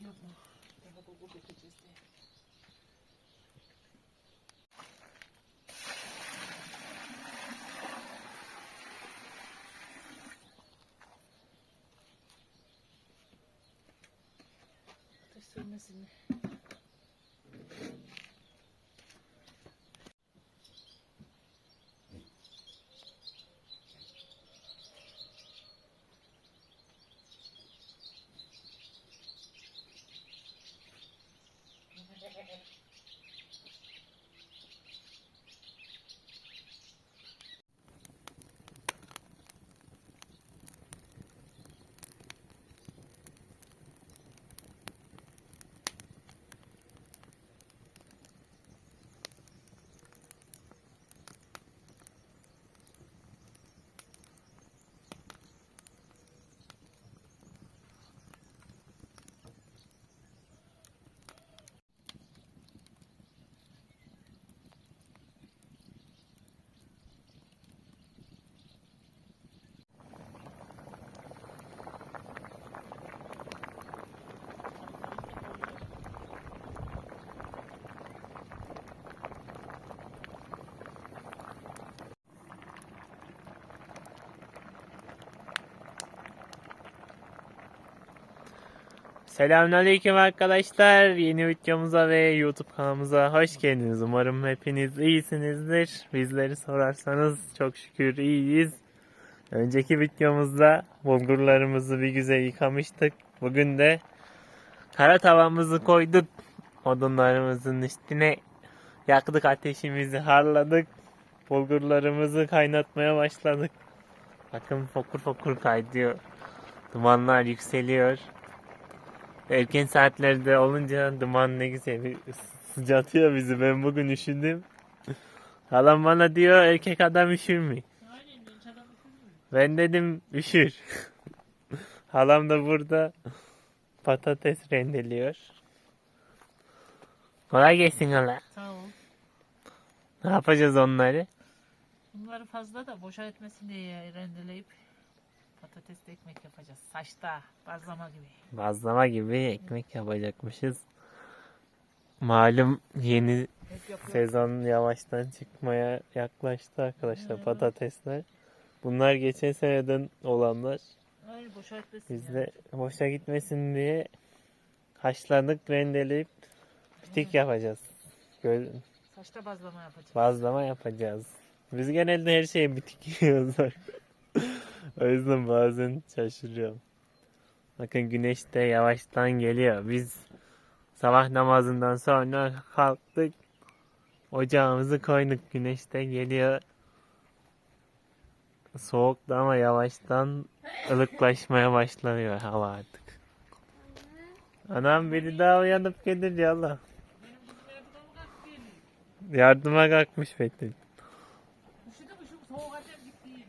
Bulgur yok mu? Daha bulgur dökeceğiz diye. Ateş Selamünaleyküm arkadaşlar. Yeni videomuza ve YouTube kanalımıza hoş geldiniz. Umarım hepiniz iyisinizdir. Bizleri sorarsanız çok şükür iyiyiz. Önceki videomuzda bulgurlarımızı bir güzel yıkamıştık. Bugün de kara tavamızı koyduk. Odunlarımızın üstüne yaktık ateşimizi harladık. Bulgurlarımızı kaynatmaya başladık. Bakın fokur fokur kaydıyor. Dumanlar yükseliyor. Erken saatlerde olunca duman ne güzel bir sıcatıyor bizi. Ben bugün üşüdüm. Halam bana diyor erkek adam üşür mü? Ben dedim üşür. Halam da burada patates rendeliyor. Kolay gelsin hala. Sağ ol. Ne yapacağız onları? Bunları fazla da boşa etmesin diye rendeleyip patatesli ekmek yapacağız. Saçta, bazlama gibi. Bazlama gibi ekmek yapacakmışız. Malum yeni. Sezon yavaştan çıkmaya yaklaştı arkadaşlar patatesler. Bunlar geçen seneden olanlar. Aynen boşa etmesin. Biz de boşa gitmesin diye haşladık, rendeleyip bitik yapacağız. Göl, Saçta bazlama yapacağız. bazlama yapacağız. Biz genelde her şeyi bitik yiyoruz. o yüzden bazen şaşırıyorum. Bakın güneş de yavaştan geliyor. Biz sabah namazından sonra kalktık. Ocağımızı koyduk. Güneş de geliyor. Soğuktu ama yavaştan ılıklaşmaya başlanıyor hava artık. Anam biri daha uyanıp gelir ya Allah. Yardıma kalkmış Betül. Üşüdü mü şu soğuk acem gitti yeni.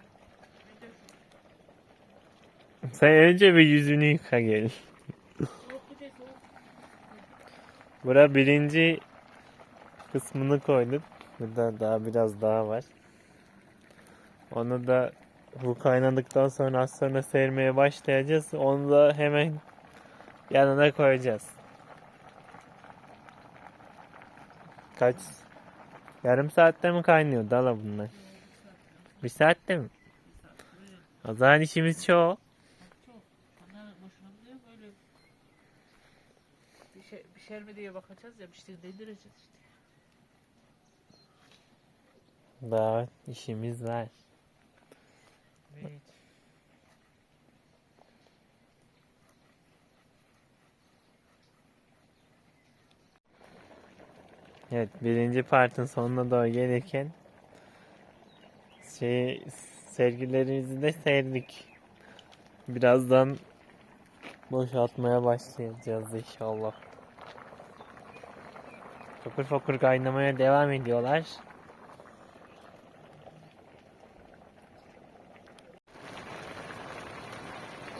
Ben de üşüdüm. Sen önce bir yüzünü yıka gel. Bura birinci kısmını koyduk. Burada daha biraz daha var. Onu da bu kaynadıktan sonra az sonra sermeye başlayacağız. Onu da hemen yanına koyacağız. Kaç? Yarım saatte mi kaynıyor dala bunlar? Bir saatte mi? O zaman işimiz çok. Çok. Bunlar boşuna mı diyor böyle. Bir şey, pişer mi diye bakacağız ya piştiğinde indireceğiz işte. Daha işimiz var. Evet. Evet birinci partın sonuna doğru gelirken şey sergilerimizi de serdik. Birazdan boşaltmaya başlayacağız inşallah. Fokur fokur kaynamaya devam ediyorlar.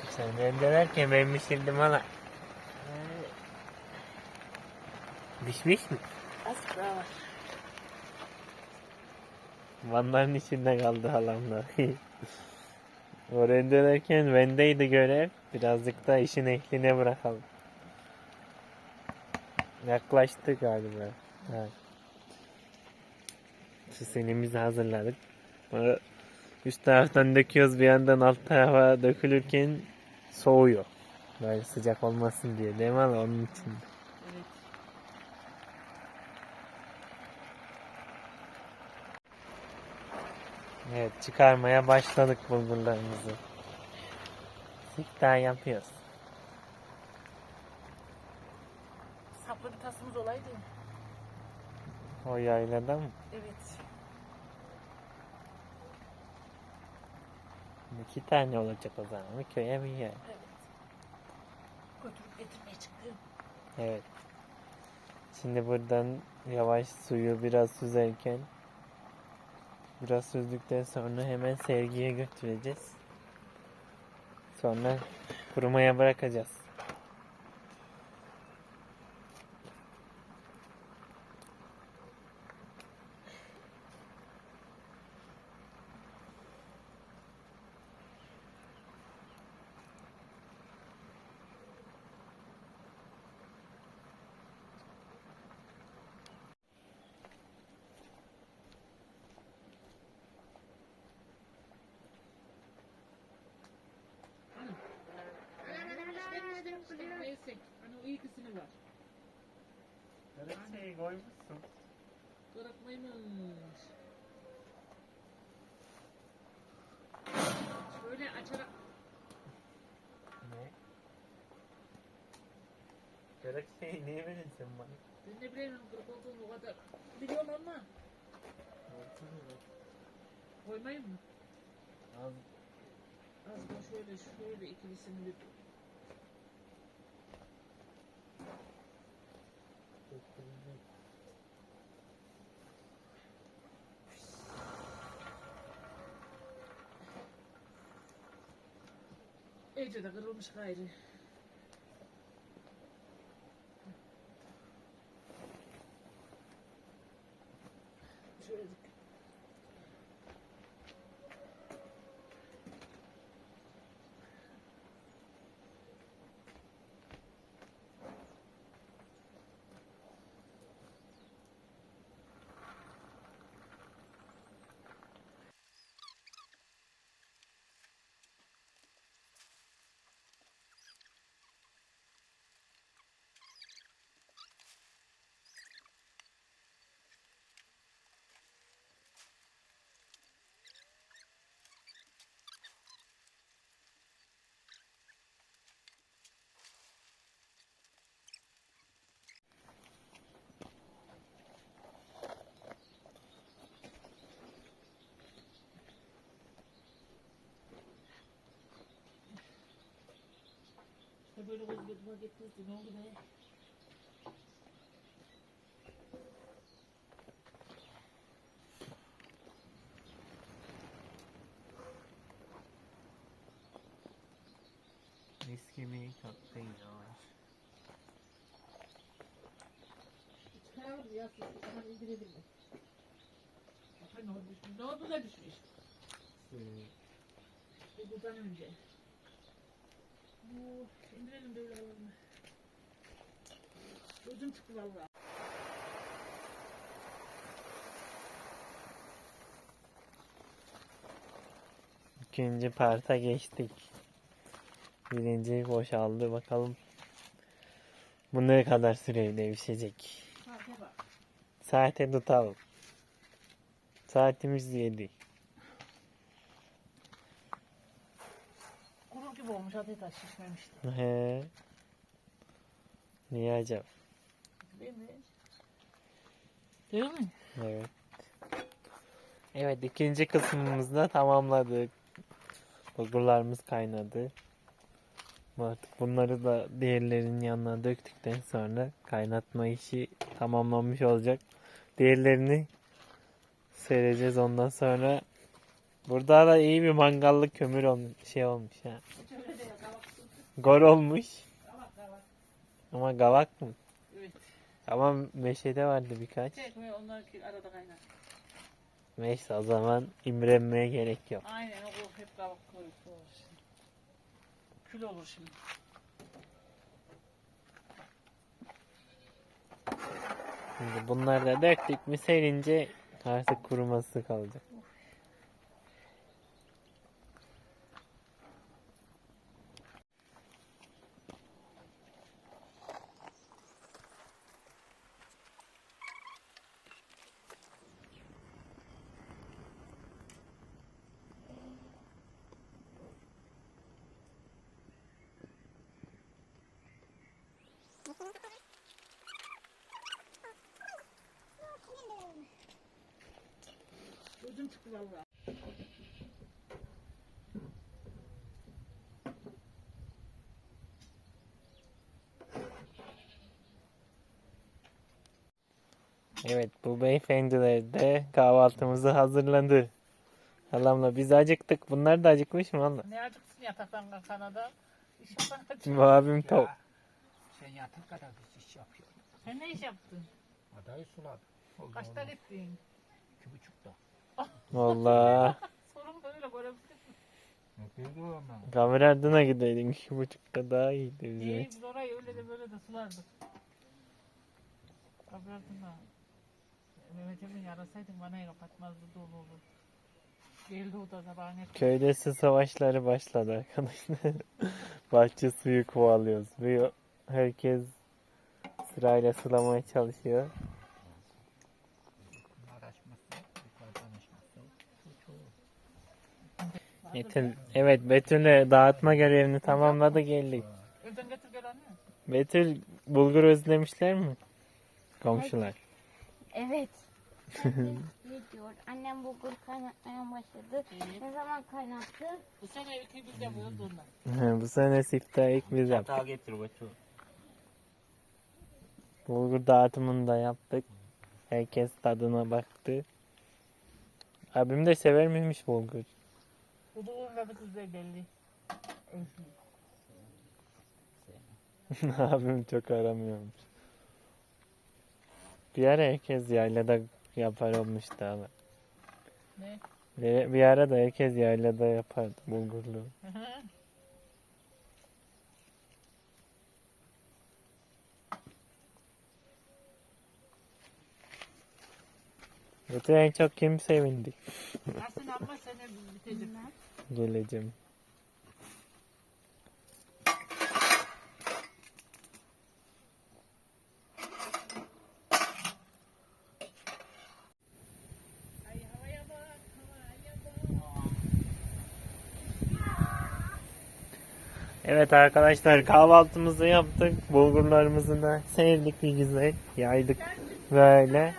Sen rendelerken ben pişirdim hala. Pişmiş mi? Az var. Vanların içinde kaldı halamla. o rendelerken bendeydi görev. Birazcık da işin ehline bırakalım. Yaklaştı galiba. Evet. Süsenimizi hazırladık. Üst taraftan döküyoruz bir yandan alt tarafa dökülürken soğuyor. Böyle sıcak olmasın diye değil mi hala onun için. Evet. Evet çıkarmaya başladık bulgurlarımızı. Siftah yapıyoruz. Bir tasımız olaydı. O yaylada mı? Evet. İki tane olacak o zaman. Köye bir yer. Evet. Götürüp getirmeye çıktım. Evet. Şimdi buradan yavaş suyu biraz süzerken biraz süzdükten sonra hemen sergiye götüreceğiz. Sonra kurumaya bırakacağız. Neyse. Hani o iyi kısmı var. Şeyi koymuşsun. Bırakmaymış. Şöyle açarak Ne? Şeyi niye verirsin bana? ben ne bileyim kırık olduğunu o kadar biliyorum ama koymayayım mı? Az Az da şöyle şöyle ikilisini bir iyice de kırılmış gayrı. Şöyle İşte böyle göz gözüme getirdi. Ne oldu be? mis gibi tatlı var. Çıkaramadım ya. Hemen indirelim mi? Bak ne oldu düşmüş. Ne oldu da düşmüş? Bu buradan önce. Bu indirelim böyle alalım. Gözüm çıktı valla. İkinci parta geçtik. Birinci boşaldı bakalım. Bu ne kadar süreyle devşecek. Saate bak. Saate tutalım. Saatimiz 7. gibi olmuş. Adı taş şişmemişti. He. Niye acaba? Mi? Değil mi? Evet. Evet ikinci kısmımızda tamamladık. Bulgurlarımız kaynadı. Artık bunları da diğerlerinin yanına döktükten sonra kaynatma işi tamamlanmış olacak. Diğerlerini sereceğiz ondan sonra. Burada da iyi bir mangallık kömür olmuş, şey olmuş ha. Gor olmuş ama gavak mı? Evet. Ama meşede vardı birkaç. Çekme onlar ki arada kaynar. Neyse o zaman imrenmeye gerek yok. Aynen o hep kavak koyup olur şimdi. Kül olur şimdi. Şimdi bunları da döktük mü serince artık kuruması kalacak. Gözüm çıktı valla. Evet bu beyefendiler de kahvaltımızı hazırladı. Halamla biz acıktık. Bunlar da acıkmış mı valla? Ne acıksın yataktan kalkan adam. İş. Bu abim top. Sen yatıp kadar biz iş yapıyorsun. Sen ne iş yaptın? Adayı suladı. Oldu, Kaçta gittin? İki buçukta. Valla. Sorun böyle mi? Ne bileyim ben. Kamera ardına gideydin. İki buçukta daha iyiydi bizim İyi biz orayı öyle de böyle de sulardık. Kapılardın da. Mehmet Emin arasaydın bana kapatmazdı dolu olur. Geldi o da sabahın. Köyde su savaşları başladı arkadaşlar. Bahçe suyu kovalıyoruz. Ve herkes sırayla sulamaya çalışıyor. Metin, evet Betül'e dağıtma görevini tamamladı geldik. Evden getir gel anne. Betül bulgur özlemişler mi? Komşular. Evet. Herkes diyor. Annem bulgur kaynatmaya başladı. Ne zaman kaynattı? Bu sene iki biz yapıyoruz ondan. Bu sene siftahı ilk biz yaptık. Hata getir Betül. Bulgur dağıtımını da yaptık. Herkes tadına baktı. Abim de sever miymiş bulgur? Abim çok aramıyormuş. Bir ara herkes yaylada yapar olmuştu ama. Ne? Bir bir ara da herkes yaylada yapardı bulgurlu. Bütün en çok kim sevindi? Aslında ama sene bitecek. Bak. Evet arkadaşlar kahvaltımızı yaptık. Bulgurlarımızı da sevdik bir güzel. Yaydık böyle.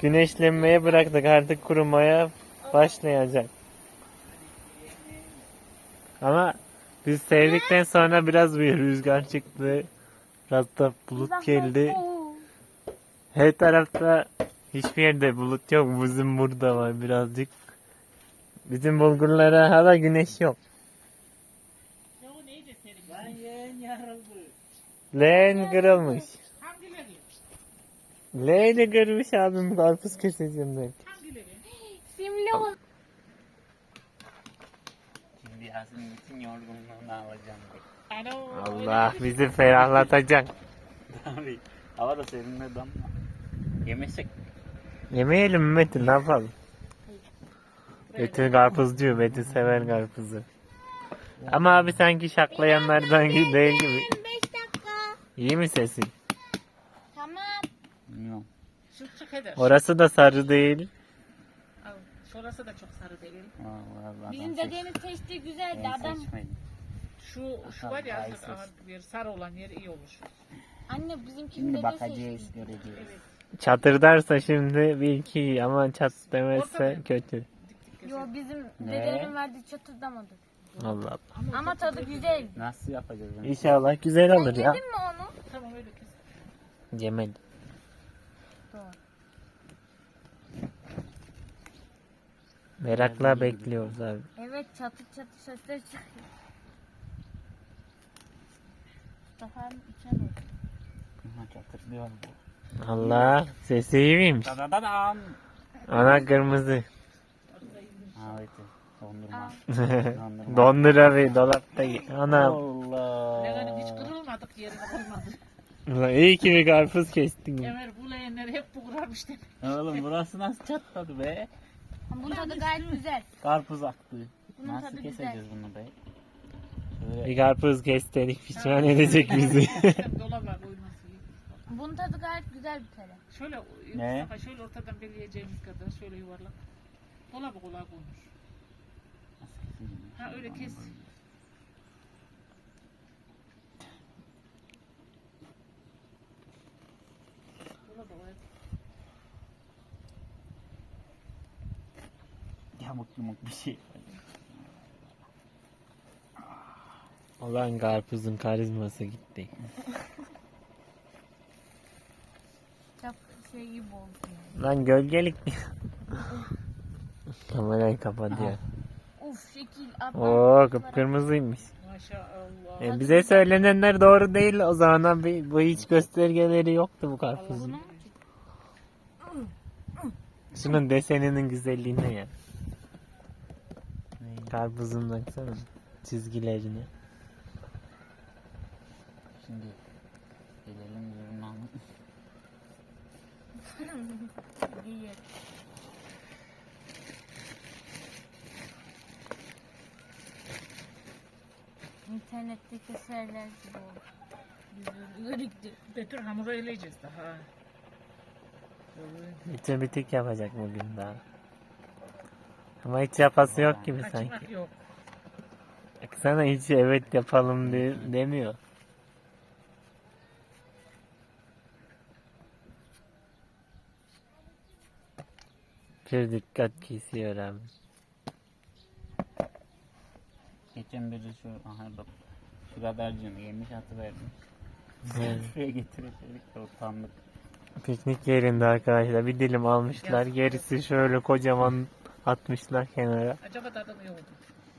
Güneşlenmeye bıraktık artık kurumaya başlayacak. Ama biz sevdikten sonra biraz bir rüzgar çıktı. Biraz da bulut geldi. Her tarafta hiçbir yerde bulut yok. Bizim burada var birazcık. Bizim bulgurlara hala güneş yok. Leğen kırılmış. Leğeni kırmış abim karpuz keseceğim. Hangileri? Simli ol. Yasin'in bütün yorgunluğunu alacağım. Allah bizi ferahlatacak. Tabii. Hava da serinledi ama. Yemesek Yemeyelim mi Metin ne yapalım? Metin karpuzcu. Metin sever karpuzu. Ama abi sanki şaklayanlardan gibi değil gibi. 5 dakika. İyi mi sesin? Tamam. bilmiyorum. Çık çık eder. Orası da sarı değil. Al, Şurası da çok sarı değil. Vallahi Bizim adam dedenin seçtiği güzeldi. Ben Adam. seçmedim. Şu, şu var ya ağır bir sarı olan yer iyi olur. Anne bizimki Şimdi dede bakacağız, seçti. göreceğiz. Evet. Çatırdarsa şimdi bir iki iyi ama çat demezse Ortada. kötü. Dik dik Yo kesin. bizim Ne? verdiği çatırdamadı. Allah Allah. Ama tadı güzel. Nasıl yapacağız? onu? İnşallah güzel olur ya. Yedin mi onu? Tamam öyle kes. Yemedim. Doğru. Merakla bekliyoruz abi. Evet çatır çatır sesler çıkıyor. Mustafa'nın içine doğru. Ha, çatırlıyor bu. Allah sesi iyi miymiş? Dadadadam. Ana kırmızı. Ha evet. Dondurma. Aa. Dondurma. Dondura ve dolapta. Ana Allah. Leğenim hiç kırılmadık yerine koymadık. Ulan iyi ki bir karpuz kestin. ya. Ömer bu leğenleri hep bu kurarmış demek. Oğlum burası nasıl çatladı be? Bunun tadı gayet güzel. Karpuz aktı. Bunun Nasıl tadı keseceğiz bunu be? Bir Şöyle karpuz kes dedik pişman edecek bizi. Dolaba koyması iyi. Bunun tadı gayet güzel bir kere. Şöyle Ne? Mustafa şöyle ortadan belirleyeceğimiz kadar şöyle yuvarlak. Dolaba kolay konur. nasıl keseceğim? Ha öyle kes. Dolaba koy. Yamuk yumuk bir şey. Ulan karpuzun karizması gitti. Çok şey gibi oldu yani. Lan gölgelik. Kamerayı kapatıyor. Uf şekil abla. Oo kıpkırmızıymış. Maşallah. E, bize söylenenler doğru değil o zaman bir, bu hiç göstergeleri yoktu bu karpuzun. Şunun deseninin güzelliğine ya. Karpuzun baksana çizgilerine. Şimdi gelelim almak. Değil. İnternetteki eserler gibi oldu. Görüktü. Betül hamuru eleyeceğiz daha. Bitir bitik yapacak bugün daha. Ama hiç yapası yok gibi sanki. Kaçmak yok. Baksana hiç evet yapalım de, demiyor. Bir dikkat kesiyor abi. Geçen biri şu aha bak. Şu kadarcığını yemiş atı vermiş. Evet. Şuraya getirecektik de utandık. Piknik yerinde arkadaşlar bir dilim almışlar. Gerisi şöyle kocaman atmışlar kenara. Acaba tadı mı yoktu?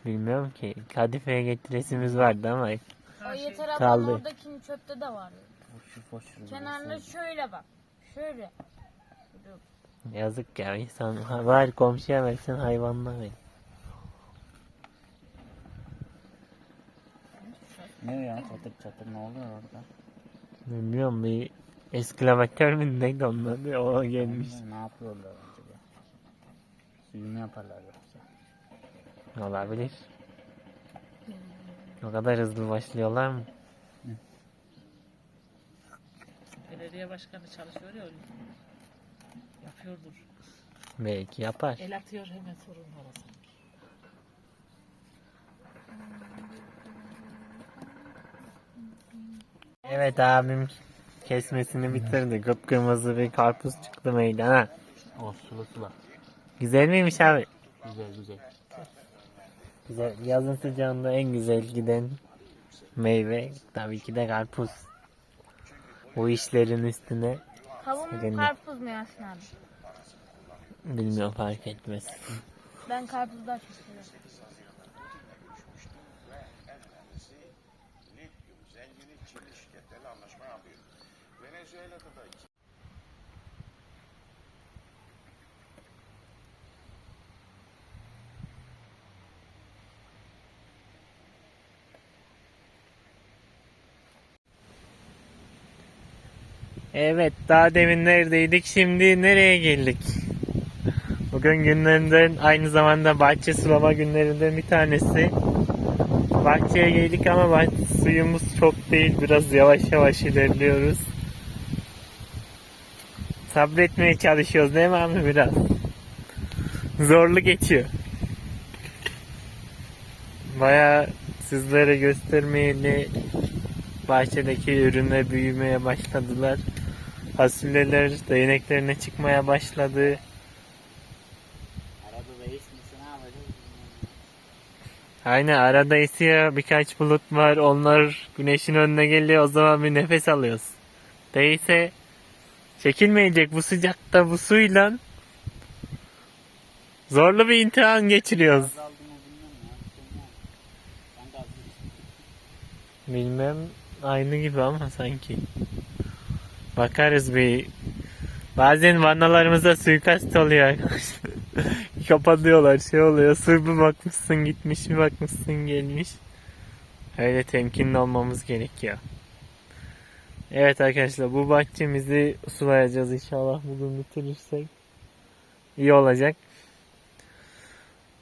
Bilmiyorum ki. Kadife'ye getiresimiz vardı ama O yeter ablam Kaldı. oradakinin çöpte de var. Foşur foşur. Kenarına şöyle bak. Şöyle. yazık ya insan var komşuya versin hayvanına ver. Ne ya çatır çatır ne oluyor orada? Bilmiyorum bir eskalavatör mü neydi onun adı o gelmiş. Ne yapıyorlar Suyunu yaparlar yoksa. Olabilir. O kadar hızlı başlıyorlar mı? Belediye başkanı çalışıyor ya öyle. Yapıyordur. Belki yapar. El atıyor hemen sorun arası. Evet abim kesmesini bitirdi. Kıpkırmızı bir karpuz çıktı meydana. Sulu sulu. Güzel miymiş abi? Güzel güzel. Güzel. Yazın sıcağında en güzel giden meyve tabii ki de karpuz. Bu işlerin üstüne Kavun mu Sevindim. karpuz mu Yasin abi? bilmiyorum fark etmez. Ben karpuz daha çok seviyorum. Venezuela'da da Evet daha demin neredeydik şimdi nereye geldik? Bugün günlerinden aynı zamanda bahçe sulama günlerinden bir tanesi. Bahçeye geldik ama bah- suyumuz çok değil biraz yavaş yavaş ilerliyoruz. Sabretmeye çalışıyoruz değil mi abi biraz? Zorlu geçiyor. Baya sizlere göstermeyeli bahçedeki ürünler büyümeye başladılar. Fasulyeler değneklerine çıkmaya başladı. Aynen arada esiyor birkaç bulut var onlar güneşin önüne geliyor o zaman bir nefes alıyoruz. Değilse çekilmeyecek bu sıcakta bu suyla zorlu bir imtihan geçiriyoruz. Aldım. Bilmem aynı gibi ama sanki. Bakarız bir. Bazen vanalarımıza suikast oluyor arkadaşlar. Kapatıyorlar şey oluyor. Sır bir bakmışsın gitmiş bir bakmışsın gelmiş. Öyle temkinli olmamız gerekiyor. Evet arkadaşlar bu bahçemizi sulayacağız inşallah bugün bitirirsek. iyi olacak.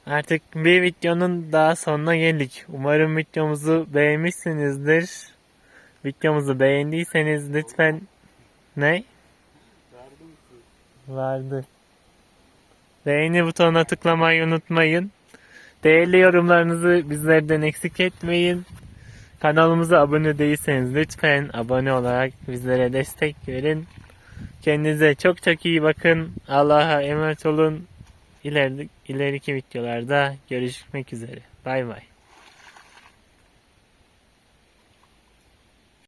Artık bir videonun daha sonuna geldik. Umarım videomuzu beğenmişsinizdir. Videomuzu beğendiyseniz lütfen ne? Vardı. Beğeni butonuna tıklamayı unutmayın. Değerli yorumlarınızı bizlerden eksik etmeyin. Kanalımıza abone değilseniz lütfen abone olarak bizlere destek verin. Kendinize çok çok iyi bakın. Allah'a emanet olun. İleriki, ileriki videolarda görüşmek üzere. Bay bay.